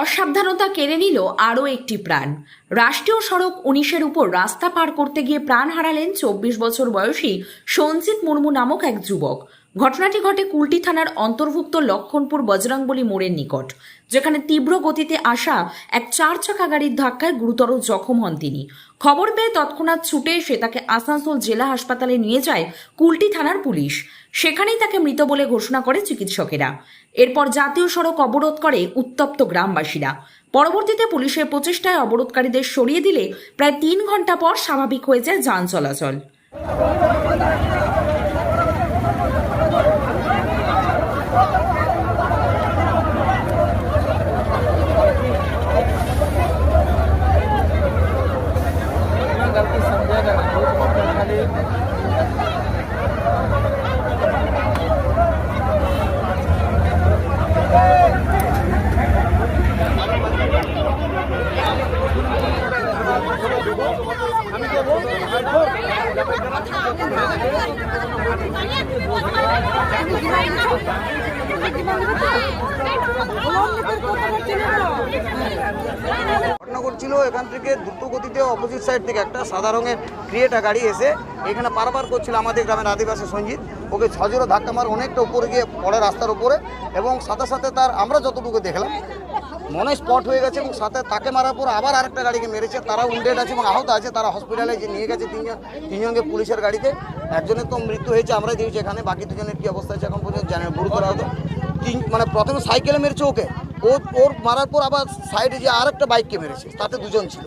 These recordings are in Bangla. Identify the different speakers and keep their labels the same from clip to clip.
Speaker 1: অসাবধানতা কেড়ে নিল আরও একটি প্রাণ। রাষ্ট্রীয় সড়ক উনিশের উপর রাস্তা পার করতে গিয়ে প্রাণ হারালেন চব্বিশ বছর বয়সী সঞ্জিত মুর্মু নামক এক যুবক। ঘটনাটি ঘটে কুলটি থানার অন্তর্ভুক্ত লক্ষণপুর বজরংবলী মোড়ের নিকট, যেখানে তীব্র গতিতে আসা এক চার চাকা গাড়ির ধাক্কায় গুরুতর জখম হন তিনি। খবর পেয়ে তৎক্ষণাৎ ছুটে এসে তাকে আসানসোল জেলা হাসপাতালে নিয়ে যায় কুলটি থানার পুলিশ। সেখানেই তাকে মৃত বলে ঘোষণা করে চিকিৎসকেরা। এরপর জাতীয় সড়ক অবরোধ করে উত্তপ্ত গ্রামবাসীরা। পরবর্তীতে পুলিশের প্রচেষ্টায় অবরোধকারীদের সরিয়ে দিলে প্রায় তিন ঘণ্টা পর স্বাভাবিক হয়ে যায় যান চলাচল।
Speaker 2: আমি ঘটছিল এখান থেকে দ্রুত গতিতে অপোজিট সাইড থেকে একটা সাদা রঙের ক্রিয়েটা গাড়ি এসে এখানে পারাপার করছিল আমাদের গ্রামের আদিবাসী সঞ্জিত। ওকে ছজোরো ধাক্কা মার অনেকটা উপরে গিয়ে পড়ে রাস্তার উপরে এবং সাথে সাথে তার আমরা যতটুকু দেখলাম, মনে স্পট হয়ে গেছে এবং সাথে তাকে মারার পর আবার আরেকটা গাড়িকে মেরেছে। তারা উন্ডেড আছে এবং আহত আছে, তারা হসপিটালে যে নিয়ে গেছে তিনজন, তিনজনকে পুলিশের গাড়িতে। একজনের তো মৃত্যু হয়েছে আমরা দিয়েছি এখানে, বাকি দুজনের কী অবস্থা আছে এখন পর্যন্ত জানি গুরুতর আহত। তিন মানে প্রথমে সাইকেলে মেরেছে ওকে। ও ওর মারার পর আবার সাইডে যে আর একটা বাইককে মেরেছে তাতে দুজন ছিল।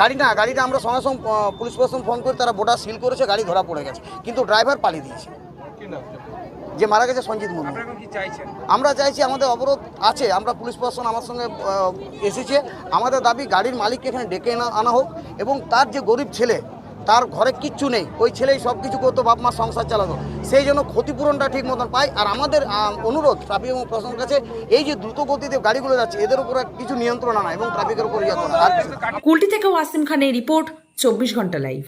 Speaker 2: গাড়ি না গাড়িটা আমরা সঙ্গে সঙ্গে পুলিশ প্রশাসন ফোন করে তারা বোর্ডার সিল করেছে গাড়ি ধরা পড়ে গেছে। কিন্তু ড্রাইভার পালিয়ে দিয়েছে। যে মারা গেছে সঞ্জিত মুর্মু। আমরা চাইছি আমাদের অবরোধ আছে। আমরা পুলিশ প্রশাসন আমার সঙ্গে এসেছে। আমাদের দাবি গাড়ির মালিককে এখানে ডেকে আনা হোক এবং তার যে গরিব ছেলে তার ঘরে কিচ্ছু নেই। ওই ছেলেই সব কিছু করতো বাপ মা সংসার চালাতো। সেই জন্য ক্ষতিপূরণটা ঠিক মতন পায়। আর আমাদের অনুরোধ ট্রাফিক এবং প্রশাসনের কাছে এই যে দ্রুত গতিতে গাড়িগুলো যাচ্ছে এদের উপরে কিছু নিয়ন্ত্রণ আনা এবং ট্রাফিকের উপর ইয়ে করা। আর
Speaker 1: কুলটি থেকে ওয়াসিম খানের রিপোর্ট চব্বিশ ঘণ্টা লাইভ।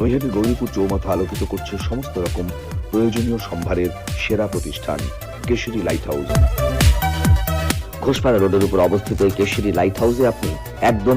Speaker 3: নৈহাটি গৌরীপুর চৌমাথা আলোকিত করছে সমস্ত রকম প্রয়োজনীয় সম্ভারের সেরা প্রতিষ্ঠান কেশরী লাইট হাউস
Speaker 4: ঘোষপাড়া রোডের উপর অবস্থিত এই কেশরী লাইট হাউসে আপনি একদম